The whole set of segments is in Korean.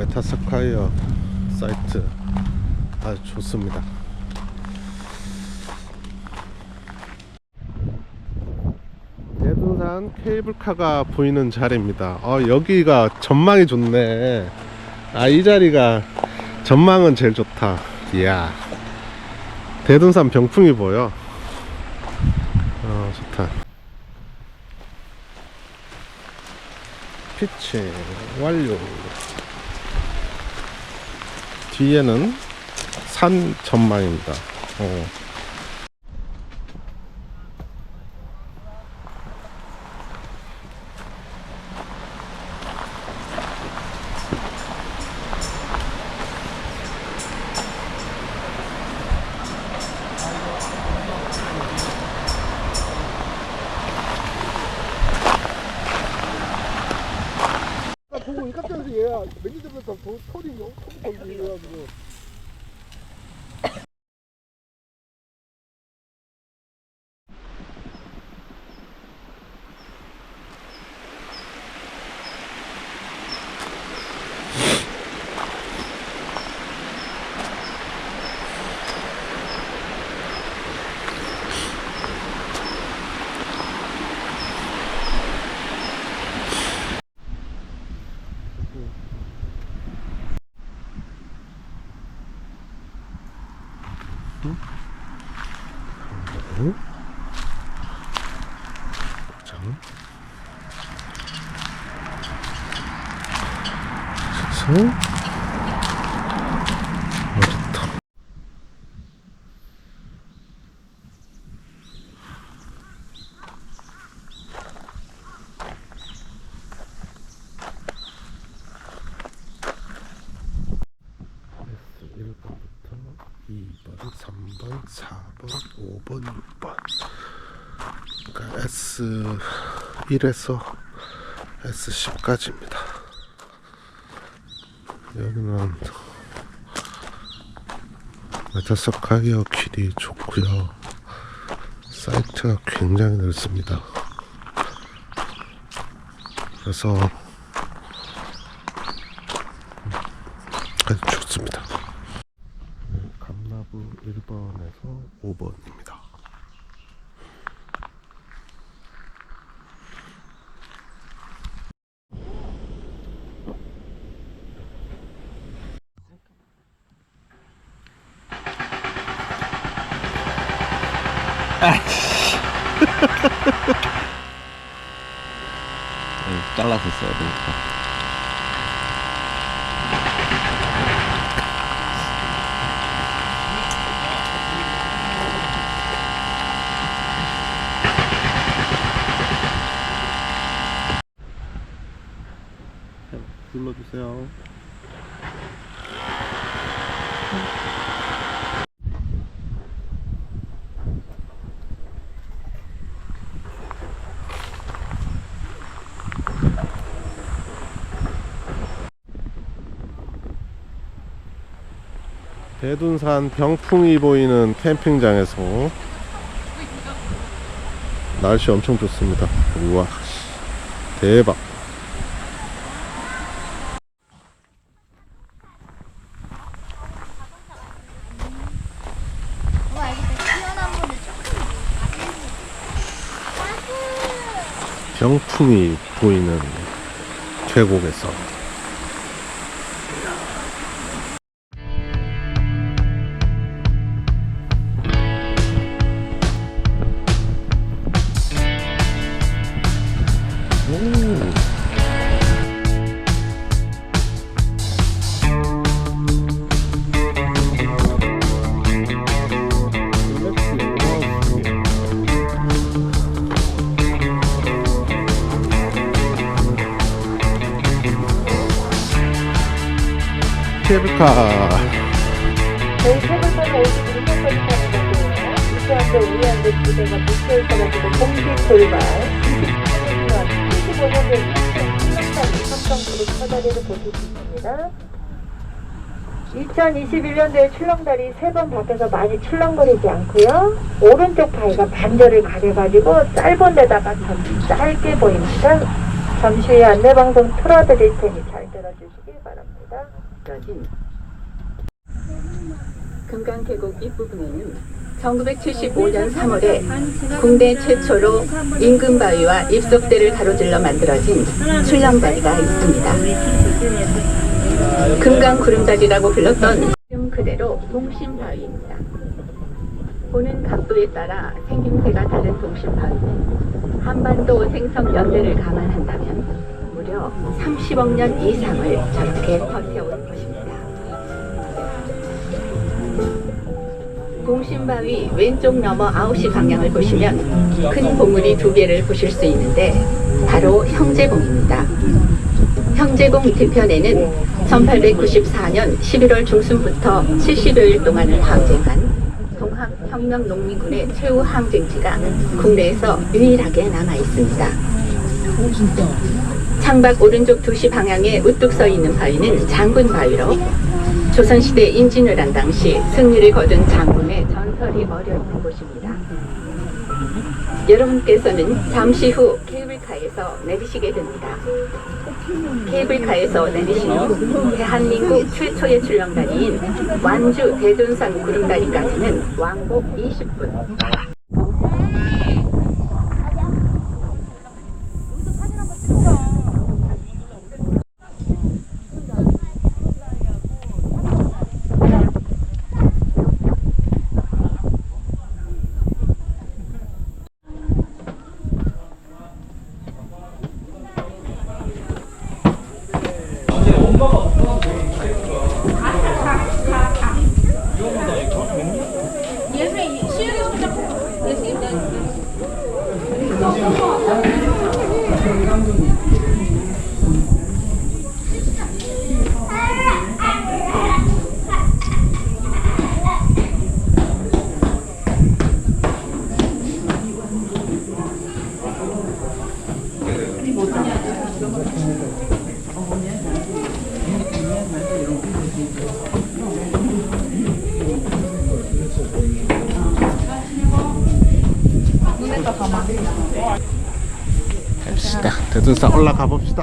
메타스콰이어 사이트 아주 좋습니다. 대둔산 케이블카가 보이는 자리입니다. 어, 여기가 전망이 좋네. 아, 이 자리가 전망은 제일 좋다. 이야. 대둔산 병풍이 보여. 어, 좋다. 피치 완료. 뒤에는 산 전망입니다. 어. 나 보고 이 깜짝 얘야 매니저부터 털이 엄청 걸리해가지고 장. 그래서 어렵다. S 1번부터 2번, 3번, 4번, 5번, 6번. 그러니까 S1에서 S10까지입니다. 여기는 메타서카이어 길이 좋고요. 사이트가 굉장히 넓습니다. 그래서 아주 좋습니다. 감나부 1번에서 5번입니다. 잘라서 써야. 눌러주세요. 대둔산 병풍이 보이는 캠핑장에서 날씨 엄청 좋습니다. 우와, 씨, 대박. 와 이거 시원한 물을 조금 병풍이 보이는 계곡에서 케이블카 저희 케이블카 저희들이 끝까지 타는 건데요. 우수한데 우리한테 기대가 묶여 있어가지고 공식 돌발. 75년대 삼성까지 삼성그룹 사다리를 보실 수 있습니다. 2021년도에 출렁다리 세번 밖에서 많이 출렁거리지 않고요. 오른쪽 바위가 반절을 가려가지고 짧은 데다가 좀 짧게 보입니다. 잠시 후에 안내방송 틀어드릴 테니 잘 들어주시기 바랍니다. 만들어진 금강계곡 입부분에는 1975년 3월에 국내 최초로 임금바위와 입석대를 가로질러 만들어진 출렁다리가 있습니다. 금강구름다리라고 불렀던 이름 그대로 동심바위입니다. 보는 각도에 따라 생김새가 다른 동심바위는 한반도 생성 연대를 감안한다면 무려 30억 년 이상을 저렇게 버텨온 동심바위 왼쪽 너머 9시 방향을 보시면 큰 봉우리 두 개를 보실 수 있는데 바로 형제봉입니다. 형제공 뒤편에는 1894년 11월 중순부터 70여일 동안을 항쟁한 동학혁명농민군의 최후 항쟁지가 국내에서 유일하게 남아 있습니다. 창밖 오른쪽 2시 방향에 우뚝 서 있는 바위는 장군 바위로 조선시대 임진을 한 당시 승리를 거둔 장군의 전설이 어려 있는 곳입니다. 여러분께서는 잠시 후 케이블카에서 내리시게 됩니다. 케이블카에서 내리신 후 대한민국 최초의 출렁다리인 완주 대둔산 구름다리까지는 왕복 20분. 갑시다. 대둔산 올라가 봅시다.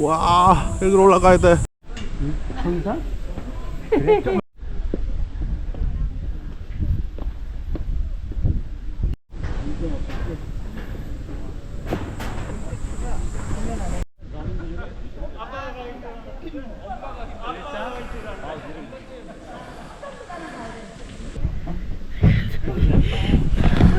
와, 여기로 올라가야 돼. 어우 좋다. 어라, 오늘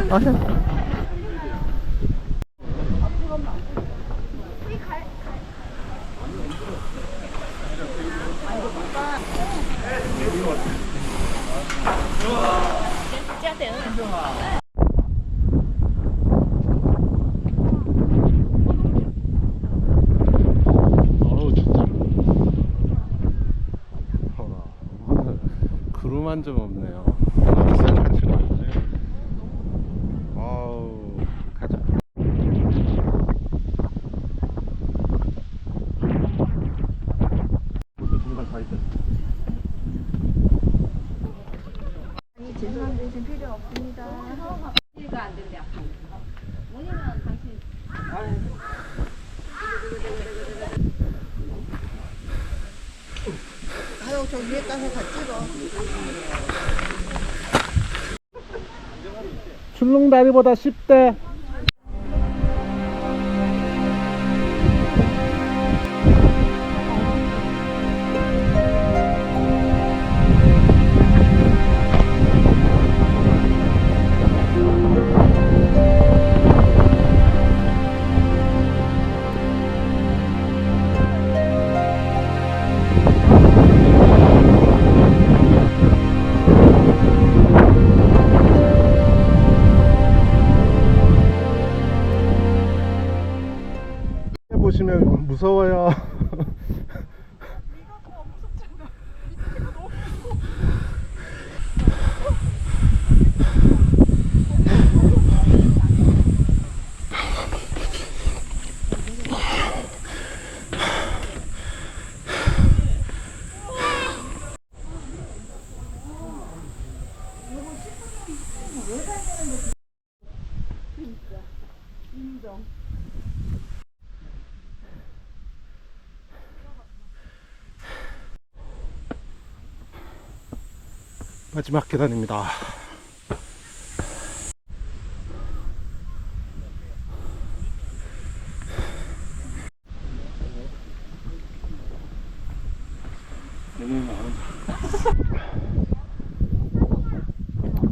구름 한 점 없네요. 하나도 생각하지 않네. 아우 가자. 죄송한데 지금 필요 없습니다. 아유 저 위에 가서 같이 찍어 출렁다리보다 쉽대. 보 마지막 계단입니다.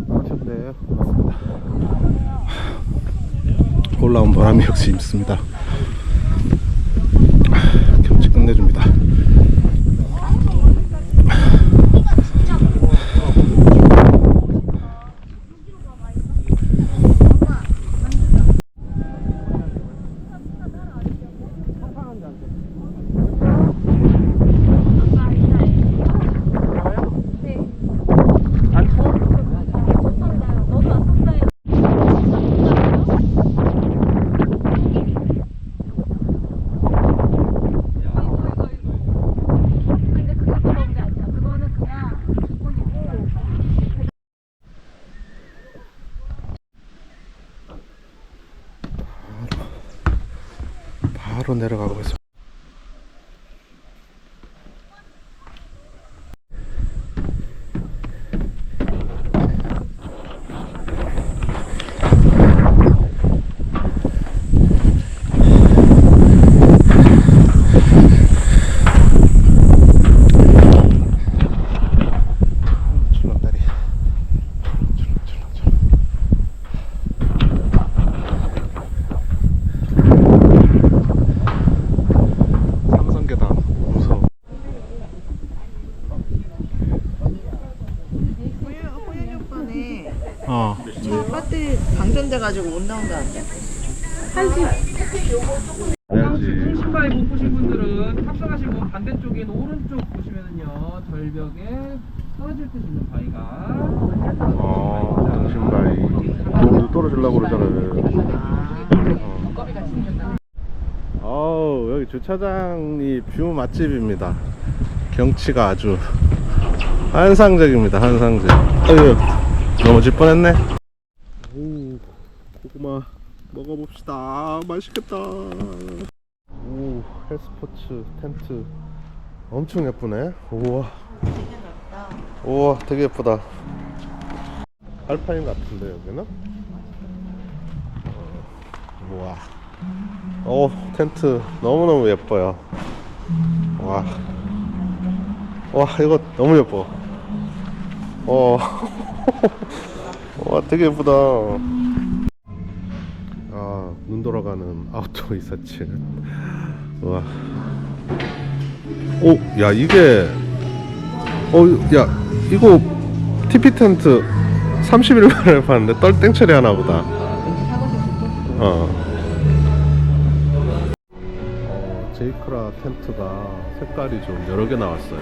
올라왔습니다. 올라온 바람이 역시 있습니다. 경치 끝내줍니다. 근데 그게 그런 게 아니야. 그거는 그냥 기본이고. 바로 내려가고 있습니다. 출렁다리. 출렁출렁출렁. 삼성 계단 무서워. 호연이 오빠네 어. 차 배터리 방전돼 가지고 못 나온다는데 해야지. 신발 못 보신 분들은 탑승하신 분 반대쪽에 있는 오른쪽 보시면은요 절벽에 떨어질 때 있는 바위가 어, 등심바위. 너무 떨어지려고 그러잖아요. 어. 어우, 여기 주차장이 뷰 맛집입니다. 경치가 아주 환상적입니다, 환상적. 어휴, 넘어질 뻔했네. 오, 고구마 먹어봅시다. 맛있겠다. 오, 헬스포츠 텐트 엄청 예쁘네. 우와. 우와, 되게 예쁘다. 알파인 같은데 여기는? 어, 우와. 오 텐트 너무너무 예뻐요. 와. 와 이거 너무 예뻐. 어. 와 되게 예쁘다. 아, 눈 돌아가는 아웃도어 이사치. 와. 오, 야 이게 어, 야 이거 TP 텐트 31만원에 파는데 떨 땡처리 하나 보다. 어. 어, 제이크라 텐트가 색깔이 좀 여러 개 나왔어요.